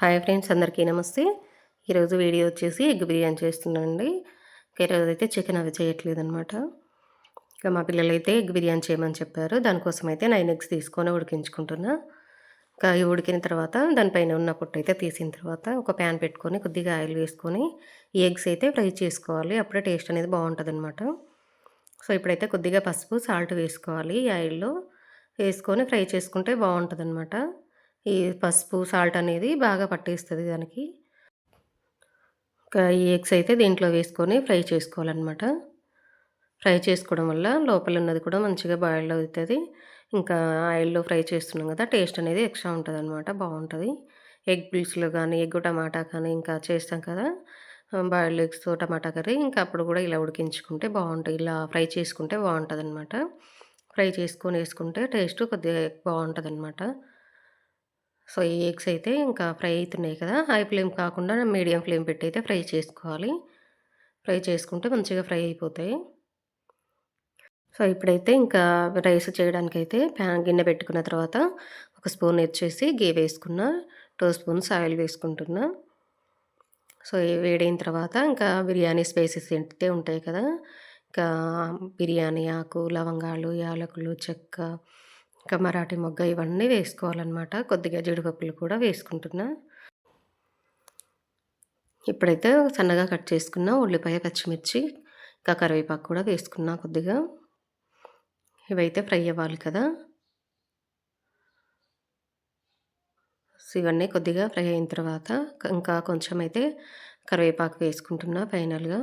Hi friends అందరికీ నమస్తే. ఈరోజు వీడియో వచ్చేసి ఎగ్ బిర్యానీ చేస్తున్నానండి. ఈరోజు అయితే చికెన్ అవి చేయట్లేదు అనమాట ఇక మా పిల్లలు అయితే ఎగ్ బిర్యానీ చేయమని చెప్పారు. దానికోసం అయితే నైన్ ఎగ్స్ తీసుకొని ఉడికించుకుంటున్నా. ఇంకా ఉడికిన తర్వాత దానిపైన ఉన్న పొట్టు అయితే తీసిన తర్వాత ఒక ప్యాన్ పెట్టుకొని కొద్దిగా ఆయిల్ వేసుకొని ఈ ఎగ్స్ అయితే ఫ్రై చేసుకోవాలి. అప్పుడే టేస్ట్ అనేది బాగుంటుంది అనమాట సో ఇప్పుడైతే కొద్దిగా పసుపు సాల్ట్ వేసుకోవాలి ఈ ఆయిల్లో. వేసుకొని ఫ్రై చేసుకుంటే బాగుంటుంది అనమాట ఈ పసుపు సాల్ట్ అనేది బాగా పట్టేస్తుంది దానికి. ఇంకా ఈ ఎగ్స్ అయితే దీంట్లో వేసుకొని ఫ్రై చేసుకోవాలన్నమాట. ఫ్రై చేసుకోవడం వల్ల లోపల ఉన్నది కూడా మంచిగా బాయిల్ అవుతుంది. ఇంకా ఆయిల్లో ఫ్రై చేస్తున్నాం కదా టేస్ట్ అనేది ఎక్స్ట్రా ఉంటుంది అనమాట బాగుంటుంది. ఎగ్ పిల్స్లో కానీ ఎగ్ టమాటా కానీ ఇంకా చేస్తాం కదా బాయిల్డ్ ఎగ్స్తో టమాటా కర్రీ ఇంకా అప్పుడు కూడా ఇలా ఉడికించుకుంటే బాగుంటుంది. ఇలా ఫ్రై చేసుకుంటే బాగుంటుంది అనమాట ఫ్రై చేసుకొని వేసుకుంటే టేస్ట్ కొద్దిగా బాగుంటుంది అనమాట సో ఈ ఎగ్స్ అయితే ఇంకా ఫ్రై అవుతున్నాయి కదా! హై ఫ్లేమ్ కాకుండా మీడియం ఫ్లేమ్ పెట్టి అయితే ఫ్రై చేసుకోవాలి. ఫ్రై చేసుకుంటే మంచిగా ఫ్రై అయిపోతాయి. సో ఇప్పుడైతే ఇంకా రైస్ చేయడానికి అయితే ప్యాన్ గిన్నె పెట్టుకున్న తర్వాత ఒక స్పూన్ వచ్చేసి గీ వేసుకున్న టూ స్పూన్స్ ఆయిల్ వేసుకుంటున్నా. సో వేడైన తర్వాత ఇంకా బిర్యానీ స్పైసెస్ ఏంటంటే ఉంటాయి కదా! ఇంకా బిర్యానీ ఆకు లవంగాలు యాలకులు చెక్క ఇంకా మరాఠీ మొగ్గ ఇవన్నీ వేసుకోవాలన్నమాట. కొద్దిగా జీడిపప్పులు కూడా వేసుకుంటున్నా. ఇప్పుడైతే సన్నగా కట్ చేసుకున్న ఉల్లిపాయ పచ్చిమిర్చి ఇంకా కరివేపాకు కూడా వేసుకున్నా కొద్దిగా. ఇవైతే ఫ్రై అవ్వాలి కదా. ఇవన్నీ కొద్దిగా ఫ్రై అయిన తర్వాత ఇంకా కొంచెం అయితే కరివేపాకు వేసుకుంటున్నా ఫైనల్గా.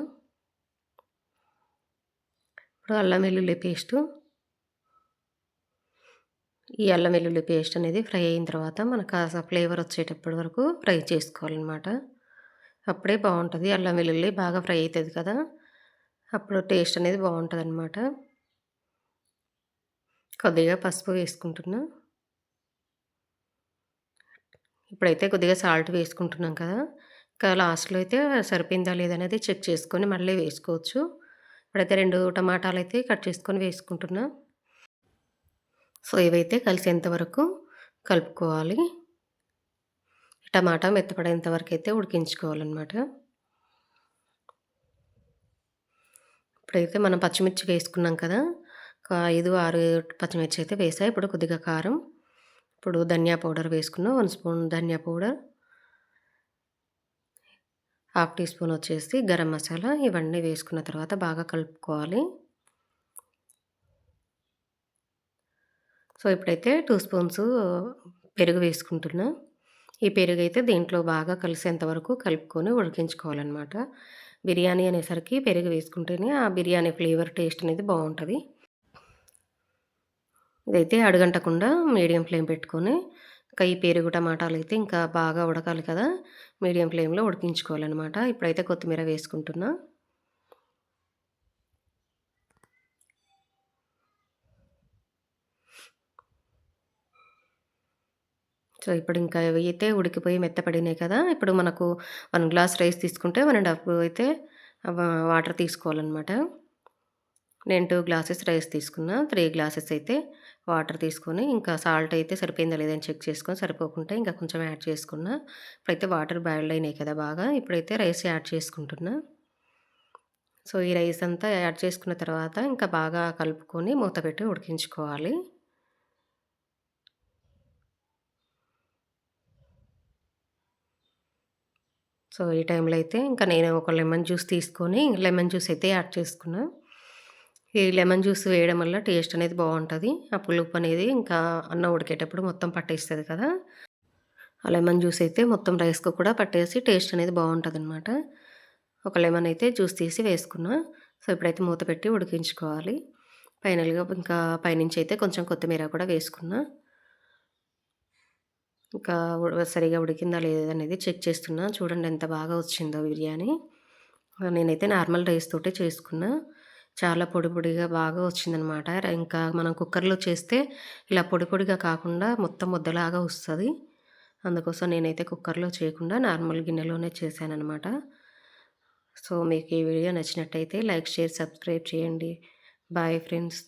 ఇప్పుడు అల్లం వెల్లుల్లి పేస్టు ఈ అల్లం వెల్లుల్లి పేస్ట్ అనేది ఫ్రై అయిన తర్వాత మనకు కాస్త ఫ్లేవర్ వచ్చేటప్పటి వరకు ఫ్రై చేసుకోవాలన్నమాట. అప్పుడే బాగుంటుంది. అల్లం వెల్లుల్లి బాగా ఫ్రై అవుతుంది కదా అప్పుడు టేస్ట్ అనేది బాగుంటుంది అనమాట కొద్దిగా పసుపు వేసుకుంటున్నా. ఇప్పుడైతే కొద్దిగా సాల్ట్ వేసుకుంటున్నాం కదా ఇంకా లాస్ట్లో అయితే సరిపోయిందా లేదనేది చెక్ చేసుకొని మళ్ళీ వేసుకోవచ్చు. ఇప్పుడైతే రెండు టమాటాలు అయితే కట్ చేసుకొని వేసుకుంటున్నాను సో ఇవైతే కలిసేంత వరకు కలుపుకోవాలి. టమాటా మెత్తపడేంత వరకు అయితే ఉడికించుకోవాలన్నమాట. ఇప్పుడైతే మనం పచ్చిమిర్చి వేసుకున్నాం కదా ఐదు ఆరు పచ్చిమిర్చి అయితే వేసాయి ఇప్పుడు కొద్దిగా కారం ఇప్పుడు ధనియా పౌడర్ వేసుకున్నాం. One spoon dhania powder half teaspoon వచ్చేసి గరం మసాలా ఇవన్నీ వేసుకున్న తర్వాత బాగా కలుపుకోవాలి. సో ఇప్పుడైతే టూ స్పూన్స్ పెరుగు వేసుకుంటున్నా. ఈ పెరుగు అయితే దీంట్లో బాగా కలిసేంత వరకు కలుపుకొని ఉడికించుకోవాలన్నమాట. బిర్యానీ అనేసరికి పెరుగు వేసుకుంటేనే ఆ బిర్యానీ ఫ్లేవర్ టేస్ట్ అనేది బాగుంటుంది. ఇదైతే అడగంటకుండా మీడియం ఫ్లేమ్ పెట్టుకొని ఇంకా ఈ పెరుగు టమాటాలు అయితే ఇంకా బాగా ఉడకాలి కదా మీడియం ఫ్లేమ్లో ఉడికించుకోవాలన్నమాట. ఇప్పుడైతే కొత్తిమీర వేసుకుంటున్నా. సో ఇప్పుడు ఇంకా అయితే ఉడికిపోయి మెత్తపడినాయి కదా ఇప్పుడు మనకు వన్ గ్లాస్ రైస్ తీసుకుంటే వన్ అండ్ హాఫ్ అయితే వాటర్ తీసుకోవాలన్నమాట. నేను టూ గ్లాసెస్ రైస్ తీసుకున్నా త్రీ గ్లాసెస్ అయితే వాటర్ తీసుకొని ఇంకా సాల్ట్ అయితే సరిపోయిందా లేదని చెక్ చేసుకొని సరిపోకుంటే ఇంకా కొంచెం యాడ్ చేసుకున్నా. ఇప్పుడైతే వాటర్ బాయిల్డ్ అయినాయి కదా బాగా ఇప్పుడైతే రైస్ యాడ్ చేసుకుంటున్నా. సో ఈ రైస్ అంతా యాడ్ చేసుకున్న తర్వాత ఇంకా బాగా కలుపుకొని మూత పెట్టి ఉడికించుకోవాలి. సో ఈ టైంలో అయితే ఇంకా నేను ఒక లెమన్ జ్యూస్ తీసుకొని లెమన్ జ్యూస్ అయితే యాడ్ చేసుకున్నా. ఈ లెమన్ జ్యూస్ వేయడం వల్ల టేస్ట్ అనేది బాగుంటుంది. ఆ పులుపు అనేది ఇంకా అన్నం ఉడికేటప్పుడు మొత్తం పట్టేస్తుంది కదా. ఆ లెమన్ జ్యూస్ అయితే మొత్తం రైస్కు కూడా పట్టేసి టేస్ట్ అనేది బాగుంటుంది అనమాట ఒక లెమన్ అయితే జ్యూస్ తీసి వేసుకున్నా. సో ఇప్పుడైతే మూత పెట్టి ఉడికించుకోవాలి. ఫైనల్గా ఇంకా పైనుంచి అయితే కొంచెం కొత్తిమీర కూడా వేసుకున్నా. ఇంకా సరిగా ఉడికిందా లేదా అనేది చెక్ చేస్తున్నా. చూడండి ఎంత బాగా వచ్చిందో బిర్యానీ. నేనైతే నార్మల్ రైస్ తోటే చేసుకున్నా. చాలా పొడి పొడిగా బాగా వచ్చిందనమాట. ఇంకా మనం కుక్కర్లో చేస్తే ఇలా పొడి పొడిగా కాకుండా మొత్తం ముద్దలాగా వస్తుంది. అందుకోసం నేనైతే కుక్కర్లో చేయకుండా నార్మల్ గిన్నెలోనే చేశానమాట సో మీకు ఈ వీడియో నచ్చినట్టయితే లైక్ షేర్ సబ్స్క్రైబ్ చేయండి. Bye friends.